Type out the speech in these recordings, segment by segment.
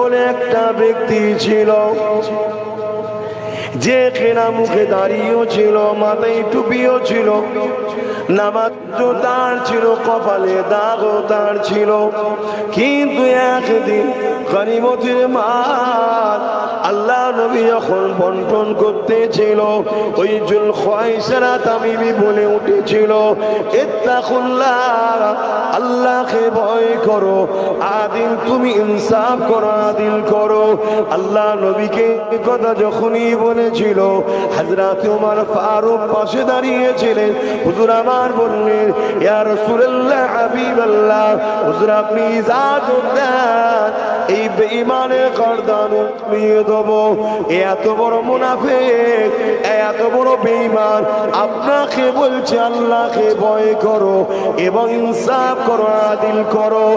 বলে একটা ব্যক্তি ছিল, যে মুখে দাঁড়িয়েও ছিল, মাথায় টুপিও ছিল তার ছিল, কপালে দাগও তার ছিল, কিন্তু একদিন গরিমতির মাল আল্লাহ নবী যখন বন্টন করতেছিল, ওই জুল খয়সারা তামিমি বলে উঠেছিল আল্লাহকে ভয় করো, আদিল তুমি ইনসাফ করো, আদিল করো। আল্লাহ নবীকে কথা যখনই বলেছিল হাজরাত উমার ফারুক পাশে দাঁড়িয়েছিলেন। হুজুর আমার বললেন, ইয়া রাসূলুল্লাহ হাবিবাল্লাহ, হুজুর আপনি ইজাজত দেন। এই বেঈমানের গর্দান উঠিয়ে দেব। এত বড় মুনাফিক এত বড় বেঈমান, আপনাকে বলছে আল্লাহকে ভয় করো এবং ইনসাফ করো, আদিল করো।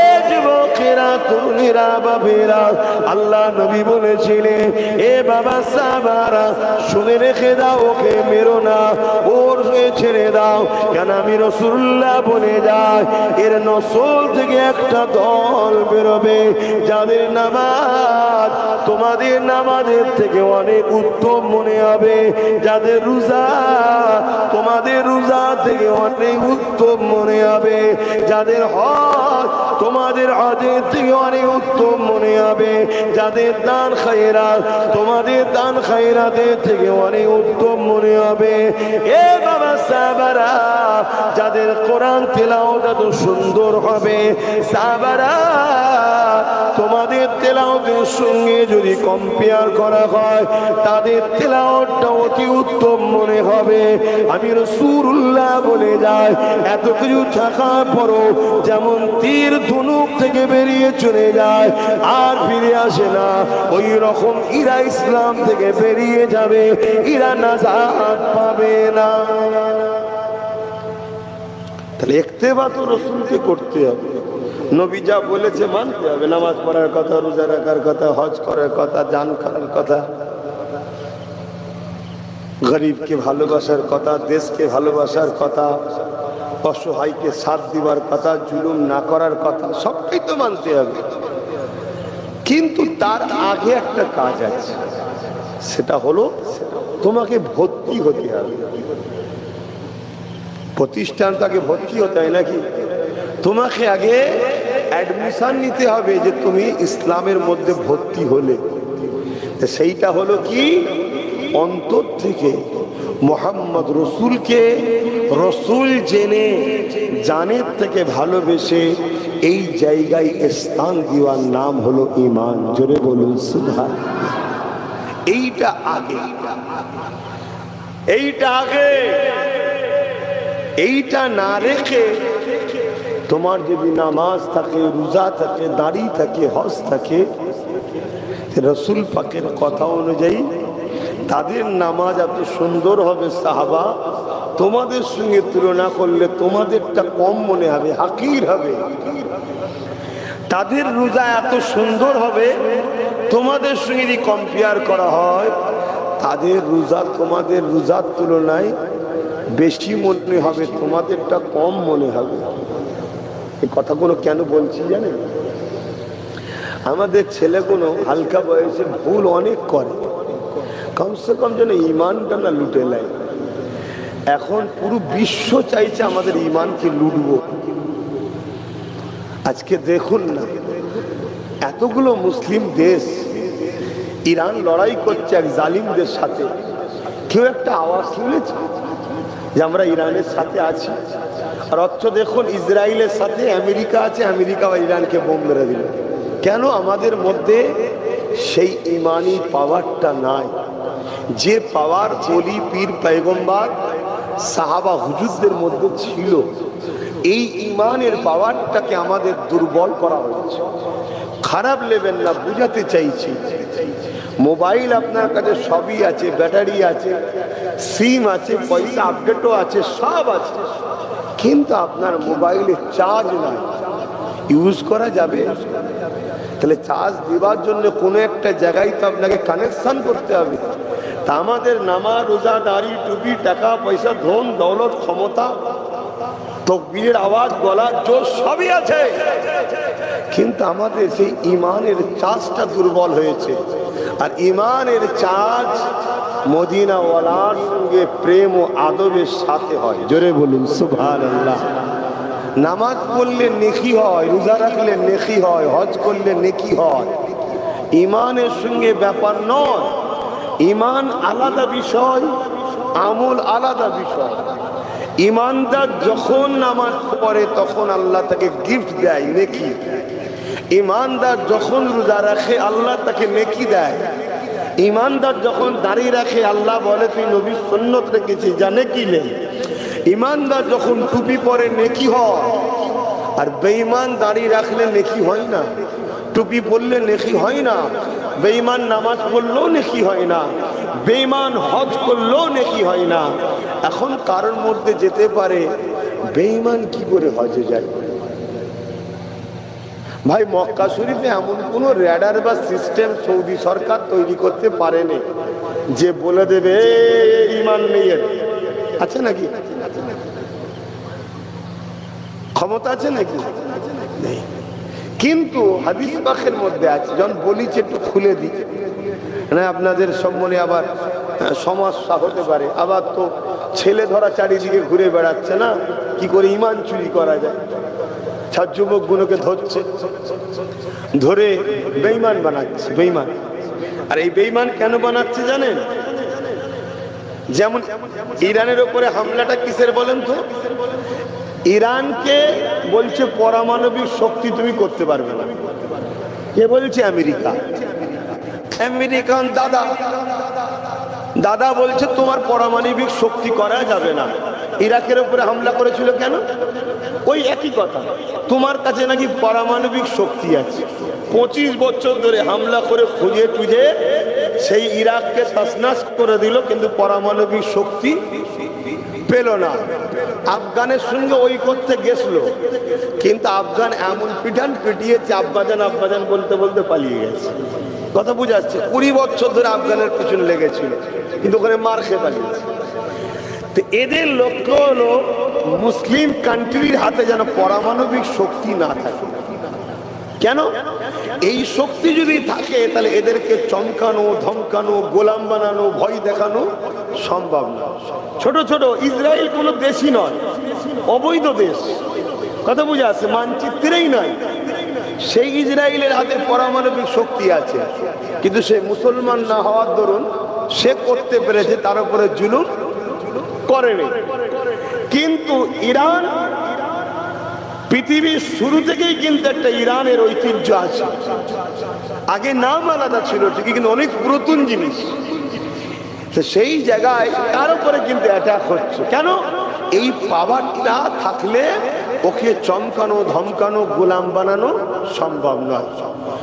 এ যুবকেরা, তরুণীরা বাবেরা আল্লাহ নবী বলেছিলেন, এ বাবা সাবারা শুনে রেখে দাও, ওকে মেরো না, ওর ছেড়ে দাও। কেন আমি রসুল্লাহ বলে যায় এর নসল থেকে একটা দল বেরোবে। যাদের নামাজ, তোমাদের নামাজের থেকে অনেক উত্তম মনে হবে। যাদের রোজা, তোমাদের রোজা থেকে অনেক উত্তম মনে হবে। যাদের হজ, তোমাদের হজের থেকে অনেক উত্তম মনে হবে। যাদের দান খাইরা তোমাদের দান খাইরাতের থেকে অনেক উত্তম মনে হবে। এ বাবা সাবারা যাদের কোরআন তেলাওটা তো সুন্দর হবে সাবারা তোমাদের তেলাওতের সঙ্গে যদি কম্পেয়ার করা হয়, তাদের তেলাওয়াতটা অতি উত্তম মনে হবে। আমি রসুল্লাহ বলে যায় এত কিছু থাকার পরও যেমন তীর ধনুক থেকে বেরিয়ে চলে যায়, আর ফিরে আসে না। ওই রকম ইরা ইসলাম থেকে বেরিয়ে যাবে, ইরা নাজাত পাবে না। তাহলে একতেবা তো রসুলকে করতে হবে। নবী যা বলেছে মানতে হবে। নামাজ পড়ার কথা, রোজা রাখার কথা, হজ করার কথা জান করার কথা। গরিবকে ভালোবাসার কথা, দেশকে ভালোবাসার কথা, অসহায়কে সাথ দিবার কথা, জুলুম না করার কথা, সবটাই তো মানতে হবে। কিন্তু তার আগে একটা কাজ আছে। সেটা হলো, তোমাকে ভর্তি হতে হবে। প্রতিষ্ঠান তাকে ভর্তি হতে হয় নাকি? তোমাকে আগে অ্যাডমিশন নিতে হবে যে তুমি ইসলামের মধ্যে ভর্তি হলে। সেইটা হলো কি? অন্তর থেকে মোহাম্মদ রসুলকে রসুল জেনে, জানের থেকে ভালোবেসে এই জায়গায় স্থান দেওয়ার নাম হলো ইমান জোরে বলুন সুধার এইটা আগে। এইটা আগে। এইটা না রেখে তোমার যদি নামাজ থাকে, রোজা থাকে, দাড়ি থাকে, হজ থাকে রসুল পাকের কথা অনুযায়ী তাদের নামাজ এত সুন্দর হবে সাহাবা, তোমাদের সঙ্গে তুলনা করলে তোমাদেরটা কম মনে হবে, হাকির হবে। তাদের রোজা এত সুন্দর হবে, তোমাদের সঙ্গে যদি কম্পেয়ার করা হয়, তাদের রোজা তোমাদের রোজার তুলনায় বেশি মনে হবে, তোমাদেরটা কম মনে হবে। এই কথাগুলো কেন বলছি জানেন? আমাদের ছেলেগুলো হালকা বয়সে ভুল অনেক করে। কমসে কম যেন ইমানটা না লুটে নেয়। এখন পুরো বিশ্ব চাইছে আমাদের ইমানকে লুটবো। আজকে দেখুন না, এতগুলো মুসলিম দেশ ইরান লড়াই করছে এক জালিমদের সাথে। কেউ একটা আওয়াজ শুনেছে যে আমরা ইরানের সাথে আছি? আর অর্থ দেখুন, ইসরায়েলের সাথে আমেরিকা আছে, আমেরিকা ইরানকে বোম মেরে দিল। কেন আমাদের মধ্যে সেই ইমানি পাওয়ারটা নাই? যে পাওয়ার বলি, পীর পেগম্বার সাহাবা, হুজুরদের মধ্যে ছিল, এই ইমানের পাওয়ারটাকে আমাদের দুর্বল করা হয়েছে। খারাপ লেবেন না, বুঝাতে চাইছি। মোবাইল আপনার কাছে সবই আছে, ব্যাটারি আছে, সিম আছে, পয়সা আপডেটও আছে, সব আছে। কিন্তু আপনার মোবাইলে চার্জ নাই। ইউজ করা যাবে। তাহলে চার্জ দেওয়ার জন্য কোনো একটা জায়গায় তো আপনাকে কানেকশান করতে হবে। তা আমাদের নামা, রোজা, দাড়ি, টুপি, টাকা, পয়সা, ধন, দৌলত, ক্ষমতা তকবীরের আওয়াজ গলার জোর সবই আছে। কিন্তু আমাদের সেই ইমানের চাষটা দুর্বল হয়েছে। আর ইমানের চাষ মদিনাওয়ালার সঙ্গে প্রেম ও আদবের সাথে হয়। জোরে বলুন সুভান আল্লাহ নামাজ পড়লে নেকি হয় রোজা রাখলে নেকি হয় হজ করলে নেকি হয়। ইমানের সঙ্গে ব্যাপার নয়। ইমান আলাদা বিষয় আমল আলাদা বিষয়। ইমানদার যখন নামাজ পড়ে, তখন আল্লাহ তাকে গিফট দেয়, নেকি। ইমানদার যখন রোজা রাখে, আল্লাহ তাকে নেকি দেয়। ইমানদার যখন দাঁড়িয়ে রাখে, আল্লাহ বলে, তুই নবী সন্ন্যত রেখেছিস জানে কি নেই ইমানদার যখন টুপি পরে, নেকি হয়। আর বেঈমান দাঁড়িয়ে রাখলে নেকি হয় না। টুপি পরলে নেকি হয় না। বেঈমান নামাজ পড়লেও নেকি হয় না। বেঈমান হজ করলেও নেকি হয় না। এখন কারোর মধ্যে যেতে পারে বেঈমান কি করে হজে যায়? ভাই মক্কা শরীফে এমন কোন র্যাডার বা সিস্টেম সৌদি সরকার তৈরি করতে পারেনি যে বলে দেবে "এ, ইমান নেই এর।" আছে নাকি? ক্ষমতা আছে নাকি? কিন্তু হাদিস পাখের মধ্যে আছে যখন বলিছে একটু খুলে দিই। না আপনাদের সম্মানে আবার সমস্যা হতে পারে। আবার তো ছেলে ধরা চারিদিকে ঘুরে বেড়াচ্ছে না? কি করে ইমান চুরি করা যায়? সব যুবকগুলোকে ধরছে, ধরে বেইমান বানাচ্ছে বেইমান আর এই বেইমান কেন বানাচ্ছে জানেন? যেমন ইরানের উপরে হামলাটা কিসের বলেন তো? ইরানকে বলছে, পরমাণবিক শক্তি তুমি করতে পারবে না। কে বলছে? আমেরিকা। আমেরিকান দাদা। দাদা বলছে, তোমার পারমাণবিক শক্তি করা যাবে না। ইরাকের উপরে হামলা করেছিল কেন? ওই একই কথা। তোমার কাছে নাকি পারমাণবিক শক্তি আছে। পঁচিশ বছর ধরে হামলা করে খুঁজে টুজে সেই ইরাককে তসনাস করে দিল, কিন্তু পারমাণবিক শক্তি পেল না। আফগানের সঙ্গে ওই করতে গেছিল, কিন্তু আফগান এমন পিঠান পিটিয়েছে আব্বাজান আব্বাজান বলতে বলতে পালিয়ে গেছে। কথা বুঝাচ্ছে। কুড়ি বছর ধরে আফগানের পিছনে লেগেছিল, কিন্তু ওখানে মার খেয়ে পালিয়েছে তো এদের লক্ষ্য হলো মুসলিম কান্ট্রির হাতে যেন পারমাণবিক শক্তি না থাকে। কেন? এই শক্তি যদি থাকে, তাহলে এদেরকে চমকানো, ধমকানো, গোলাম বানানো, ভয় দেখানো সম্ভব না। ছোট ছোট, ইসরায়েল কোনো দেশই নয়, অবৈধ দেশ। কথা বুঝে আছে মানচিত্রেই নয় সেই ইসরায়েলের হাতে পারমাণবিক শক্তি আছে। কিন্তু সে মুসলমান না হওয়ার দরুন সে করতে পেরেছে তার উপরে জুলুম করেনি। কিন্তু ইরান পৃথিবীর শুরু থেকেই কিন্তু একটা ইরানের ঐতিহ্য আছে। আগে নাম আলাদা ছিল ঠিকই, কিন্তু অনেক পুরাতন জিনিস। তো সেই জায়গায় তার উপরে কিন্তু অ্যাটাক হচ্ছে। কেন? এই পাওয়ারটা থাকলে ওকে চমকানো, ধমকানো, গোলাম বানানো সম্ভব নয়।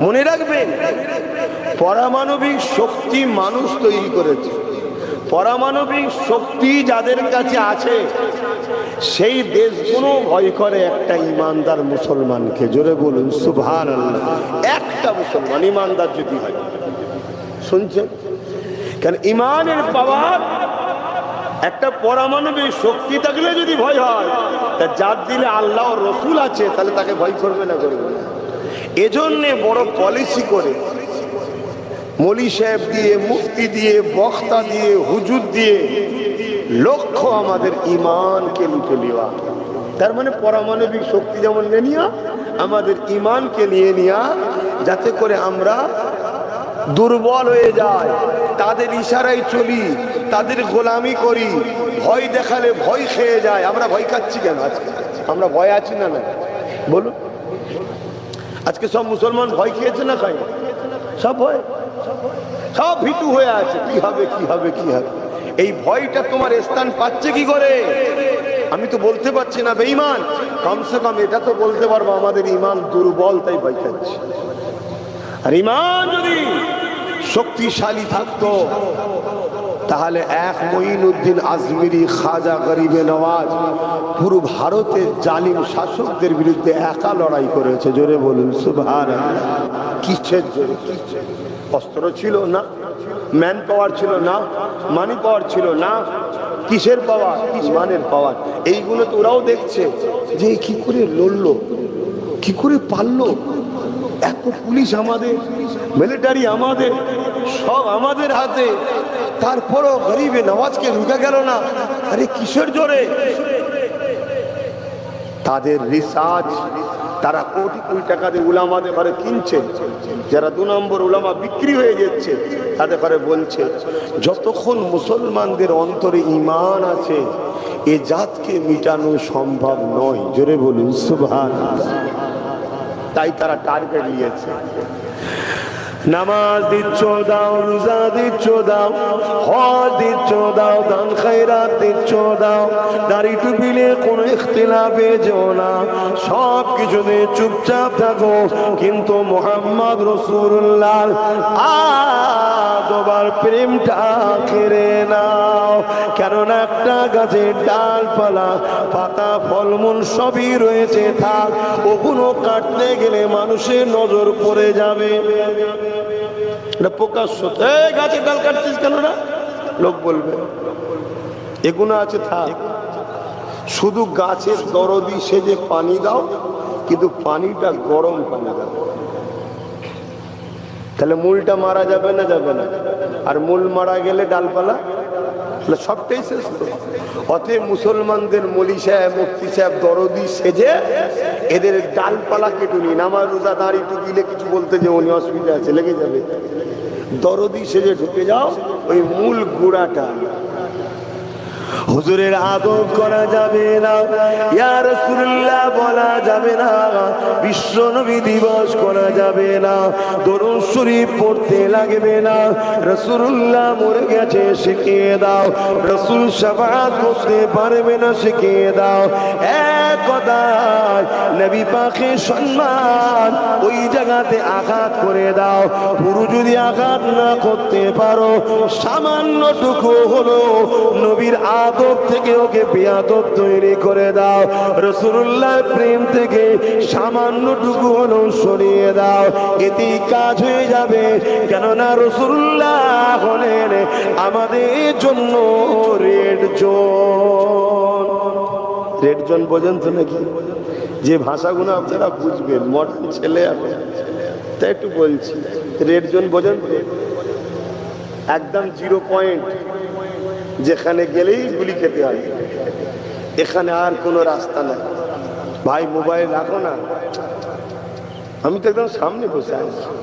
মনে রাখবেন, পারমাণবিক শক্তি মানুষ তৈরি করেছে। পারমাণবিক শক্তি যাদের কাছে আছে, সেই দেশগুলো ভয় করে একটা ইমানদার মুসলমানকে। জোরে বলুন সুভান একটা মুসলমান, ইমানদার যদি হয়। শুনছেন? কারণ ইমানের পাওয়ার একটা পারমাণবিক শক্তি থাকলে যদি ভয় হয়, তা যার দিনে আল্লাহ রসুল আছে, তাহলে তাকে ভয় করবে না করবে না এজন্যে বড় পলিসি করে মলি সাহেব দিয়ে, মুফতি দিয়ে, বক্তা দিয়ে, হুজুর দিয়ে লক্ষ্য আমাদের ইমানকে লুটে নেওয়া। তার মানে পারমাণবিক শক্তি যেমন নিয়ে নেওয়া, আমাদের ইমানকে নিয়ে নেওয়া, যাতে করে আমরা দুর্বল হয়ে যায় তাদের ইশারায় চলি, তাদের গোলামি করি। ভয় দেখালে ভয় খেয়ে যায়। আমরা ভয় খাচ্ছি কেন আজকে? আমরা ভয় আছি না না? বলুন। আজকে সব মুসলমান ভয় খেয়েছে না খাই সব ভয়? সব ভীতু হয়ে আছে। কি হবে কি হবে কি হবে? এই ভয়টা তোমার স্থান পাচ্ছে কি করে? আমি তো বলতে পারছি না, বেঈমান। কমসে কম এটা তো বলতে পারব, আমাদের ইমান দুর্বল, তাই ভয় খাচ্ছে। আর ইমান যদি শক্তিশালী থাকতো। তাহলে এক মঈনুদ্দিন আজমিরি খাজা গরিবে নওয়াজ পুরো ভারতের জালিম শাসকদের বিরুদ্ধে একা লড়াই করেছে। জোরে বলুন সুভার কিসের জোরে? অস্ত্র ছিল না? ম্যান পাওয়ার ছিল না? মানি পাওয়ার ছিল না? কিসের পাওয়ার মানের পাওয়ার এইগুলো তো ওরাও দেখছে। যে কি করে লড়লো? কি করে পারল? এত পুলিশ আমাদের মিলিটারি আমাদের, সব আমাদের হাতে। তারপরও গরিবে নামাজকে রুকে গেল না। আরে কিসের জোরে? তাদের রিসার্চ তারা কোটি কোটি টাকা দিয়ে উলামাদের ঘরে কিনছে। যারা দু নম্বর উলামা বিক্রি হয়ে যাচ্ছে, তাদের ঘরে বলছে, যতক্ষণ মুসলমানদের অন্তরে ইমান আছে, এ জাতকে মিটানো সম্ভব নয়। জোরে বলুন সুভান তাই তারা টার্গেট নিয়েছে। নামাজ দিচ্ছ, দাও, রোজা দিচ্ছ, দাও, হজ দিচ্ছ, দাও, দান খাইরাত দিচ্ছ, দাও। দাড়ি টুপিলে কোনো ইখতিলাফে যেও না। সব কিছুতে চুপচাপ থাকো। কিন্তু মোহাম্মদ রসুল্লাহ আবার প্রেমটা কেড়ে নাও। কেননা একটা গাছের ডালপালা, পাতা, ফলমূল সবই রয়েছে, থাক। ওগুলো কাটতে গেলে মানুষের নজর পড়ে যাবে। এটা প্রকাশ্য। গাছের ডাল কাটছিস কেন না লোক বলবে। এগুলো আছে, থাক। শুধু গাছের দরদি সেজে পানি দাও, কিন্তু পানিটা গরম পানি দাও। তাহলে মূলটা মারা যাবে না যাবে না? আর মূল মারা গেলে ডালপালা? সবটাই শেষ তো। অতএব মুসলমানদের মলি সাহেব, মুফতি সাহেব, দরদি সেজে এদের ডালপালা কেটে নিন। আমার রোজা দাঁড়ি টুকিলে কিছু বলতে যে উনি অসুবিধা আছে, লেগে যাবে। দরদি সেজে ঢুকে যাও, ওই মূল গুড়াটা। হুজুরের আদব করা যাবে না ইয়ার রাসূলুল্লাহ বলা যাবে না, বিশ্ব নবী দিবস করা যাবে না। দরুদ শরীফ পড়তে লাগবে না। রাসূলুল্লাহ মরে গেছে, শিখিয়ে দাও। রাসূল শাফাআত করতে পারবে না, শিখিয়ে দাও। এক নবী পাকের সম্মান ওই জায়গাতে আঘাত করে দাও। পুরো যদি আঘাত না করতে পারো, সামান্যটুকু হলো নবীর আদব থেকে ওকে বেয়াদব তৈরি করে দাও। রসুল্লাহ প্রেম থেকে সামান্যটুকু হলো সরিয়ে দাও। এতেই কাজ হয়ে যাবে। কেননা রসুল্লাহ হলেন আমাদের জন্য রেড জোন। রেড জোন বোঝেন তো নাকি? যে ভাষাগুলো আপনারা বুঝবেন মডার্ন ছেলে এখন তাই একটু বলছি, রেড জোন বোঝেন? একদম জিরো পয়েন্ট। যেখানে গেলেই গুলি খেতে হয়। এখানে আর কোনো রাস্তা নাই। ভাই, মোবাইল রাখো না। আমি তো একদম সামনে বসে আছি।